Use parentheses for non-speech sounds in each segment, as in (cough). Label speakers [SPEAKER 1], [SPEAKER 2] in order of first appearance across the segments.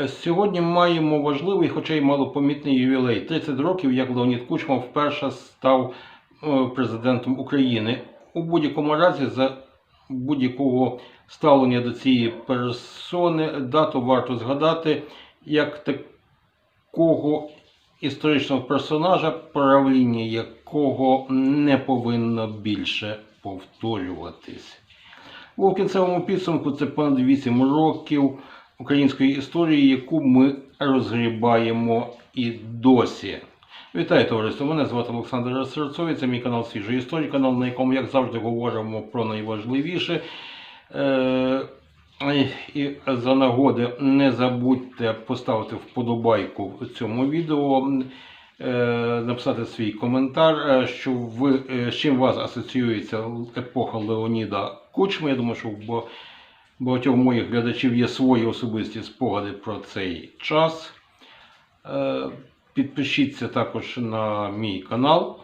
[SPEAKER 1] Е, Сьогодні маємо важливий, хоча й малопомітний ювілей. 30 років, як Леонід Кучма вперше став е, президентом України. У будь-якому разі, за будь-якого ставлення до цієї персони, дату варто згадати як такого історичного персонажа, правління якого не повинно більше повторюватись. У кінцевому підсумку це понад 8 років української історії, яку ми розгрібаємо і досі. Вітаю товариство! Мене звати Олександр Серцовий, це мій канал Свіжої історії, канал, на якому, як завжди, говоримо про найважливіше. Е, і за нагоди не забудьте поставити вподобайку цьому відео, е, написати свій коментар, е, що ви, з чим вас асоціюється епоха Леоніда Кучми. Я думаю, що багатьох моїх глядачів є свої особисті спогади про цей час. Е, Підпишіться також на мій канал,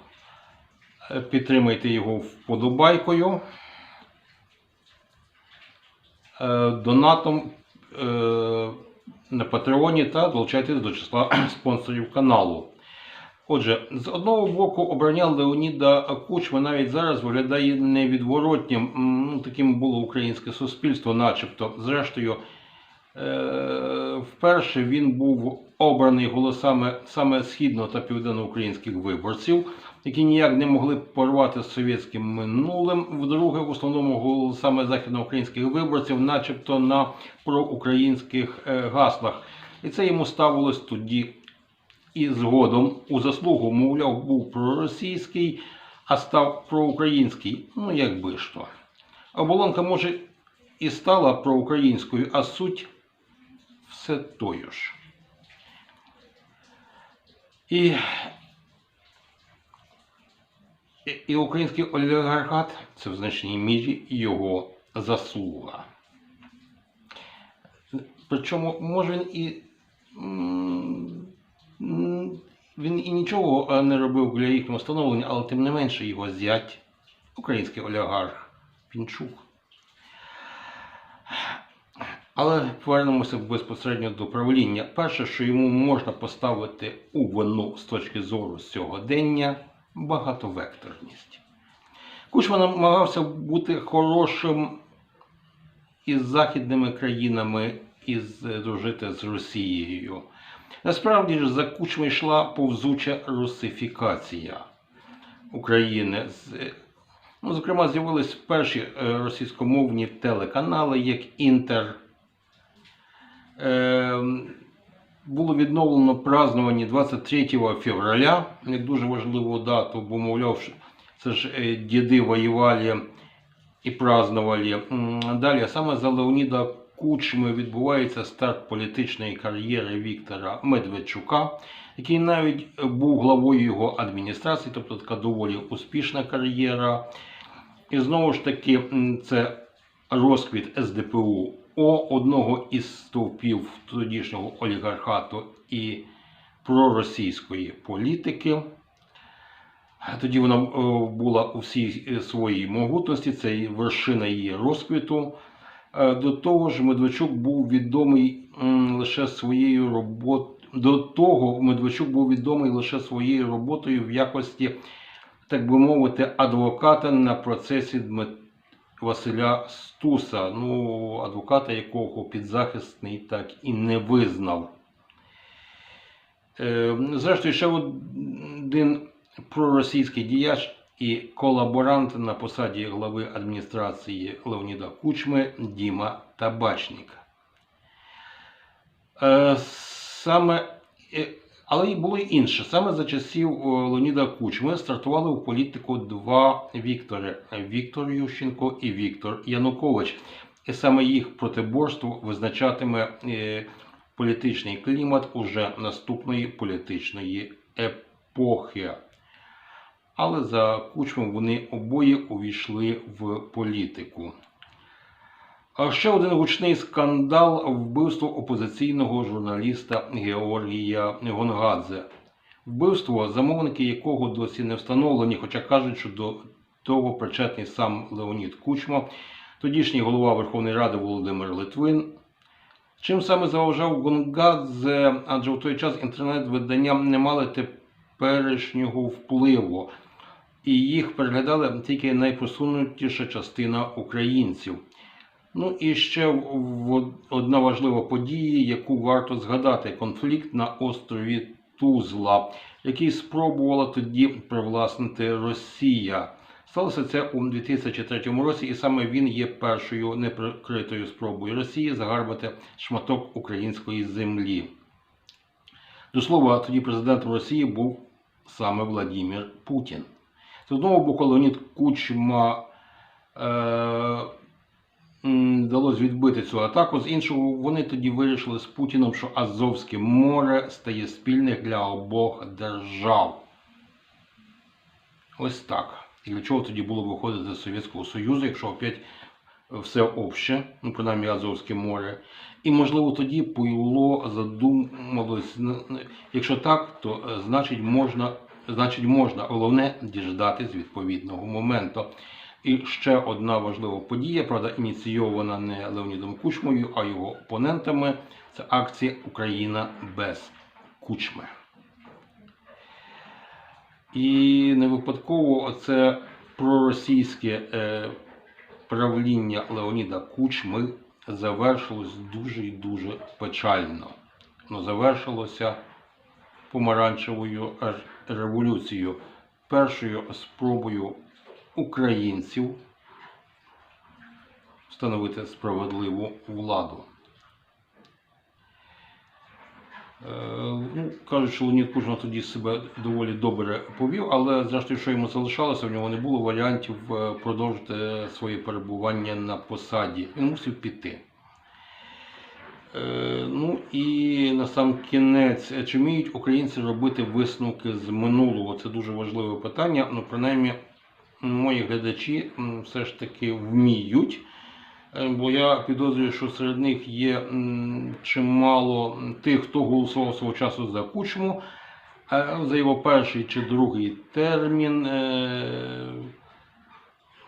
[SPEAKER 1] Е, підтримайте його вподобайкою, е, донатом на Патреоні та долучайтесь до числа (clears throat) спонсорів каналу. Отже, з одного боку, обрання Леоніда Кучми навіть зараз виглядає невідворотнім. Ну, таким було українське суспільство, начебто. Зрештою, е, вперше він був обраний голосами саме східно та південноукраїнських виборців, які ніяк не могли порвати з совєтським минулим. Вдруге, в основному голосами західноукраїнських виборців, начебто на проукраїнських е, гаслах. І це йому ставилось тоді і згодом у заслугу, мовляв, був проросійський, а став проукраїнський. Ну, якби ж то. Оболонка, може, і стала проукраїнською, а суть все тою ж. І, і, український олігархат це в значній мірі його заслуга. Причому, може він і. Він і нічого е, не робив для їхнього встановлення, але тим не менше його зять, український олігарх Пінчук. Але повернемося безпосередньо до правління. Перше, що йому можна поставити у вину з точки зору сьогодення, багатовекторність. Кучма намагався бути хорошим із західними країнами і з- дружити з Росією. Насправді ж за кучми йшла повзуча русифікація України. Ну, зокрема, з'явились перші е, російськомовні телеканали, як Інтер. Е, було відновлено празднування 23 февраля, як дуже важливу дату, бо, мовляв, це ж е, діди воювали і празднували. Далі, саме за Леоніда Кучми відбувається старт політичної кар'єри Віктора Медведчука, який навіть був главою його адміністрації, тобто така доволі успішна кар'єра. І знову ж таки, це розквіт СДПУ О, одного із стовпів тодішнього олігархату і проросійської політики. Тоді вона е, була у всій своїй могутності, це вершина її розквіту. Е, До того ж, Медведчук був відомий лише своєю роботою. До того Медведчук був відомий лише своєю роботою в якості, так би мовити, адвоката на процесі Дмит... Василя Стуса, ну, адвоката, якого підзахисний так і не визнав. Е, Зрештою, ще один проросійський діяч і колаборант на посаді глави адміністрації Леоніда Кучми Діма Табачник. Е, Саме, е, але й було інше. Саме за часів е, Леоніда Кучми стартували у політику два Віктори: Віктор Ющенко і Віктор Янукович. І саме їх протиборство визначатиме політичний клімат уже наступної політичної епохи. Але за Кучмом вони обоє увійшли в політику. А ще один гучний скандал вбивство опозиційного журналіста Георгія Гонгадзе. Вбивство, замовники якого досі не встановлені, хоча кажуть, що до того причетний сам Леонід Кучма, тодішній голова Верховної Ради Володимир Литвин, Чим саме заважав Гонгадзе, адже в той час інтернет-видання не мали теперішнього впливу, і їх переглядала тільки найпросунутіша частина українців. Ну і ще одна важлива подія, яку варто згадати: конфлікт на острові Тузла, який спробувала тоді привласнити Росія. Сталося це у 2003 році, і саме він є першою неприкритою спробою Росії загарбати шматок української землі. До слова, тоді президентом Росії був саме Владимир Путін. З одного боку, Леонід Кучма е, вдалося відбити цю атаку. З іншого, вони тоді вирішили з Путіном, що Азовське море стає спільним для обох держав. Ось так. І для чого тоді було виходити з Совєтського Союзу, якщо опять все обще, ну принаймні Азовське море. І можливо тоді Пуйло задумалось, якщо так, то е, значить можна, значить можна, головне діждатись відповідного моменту. І ще одна важлива подія, правда, ініційована не Леонідом Кучмою, а його опонентами. Це акція Україна без Кучми. І не випадково це проросійське е, правління Леоніда Кучми завершилось дуже і дуже печально. Ну, завершилося помаранчевою революцією, першою спробою українців встановити справедливу владу. Е, Ну, кажуть, що Леонід Кужма тоді себе доволі добре повів, але зрештою, що йому залишалося, в нього не було варіантів е, продовжити своє перебування на посаді. Він мусив піти. Е, Ну і на сам кінець, е, чи вміють українці робити висновки з минулого? Це дуже важливе питання. Ну, принаймні, мої глядачі все ж таки вміють. Е, Бо я підозрюю, що серед них є чимало тих, хто голосував свого часу за кучму, за його перший чи другий термін.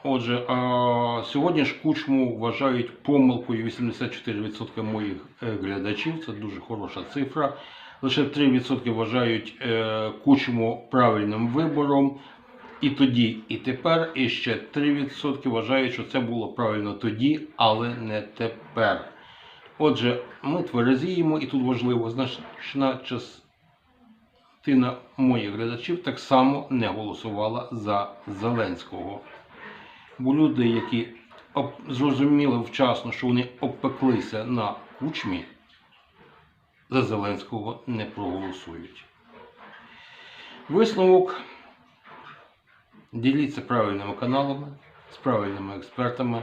[SPEAKER 1] Отже, а сьогодні ж кучму вважають помилкою 84% моїх е, глядачів. Це дуже хороша цифра. Лише 3% вважають е, кучму правильним вибором. І тоді, і тепер, і ще 3% вважають, що це було правильно тоді, але не тепер. Отже, ми тверезіємо, і тут важливо, значна частина моїх глядачів так само не голосувала за Зеленського. Бо люди, які зрозуміли вчасно, що вони обпеклися на кучмі, за Зеленського не проголосують. Висновок. Діліться правильними каналами, з правильними експертами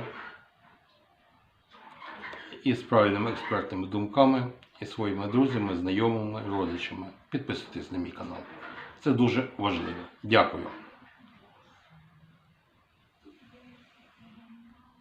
[SPEAKER 1] і з правильними експертними думками, і своїми друзями, знайомими, родичами. Підписуйтесь на мій канал. Це дуже важливо. Дякую.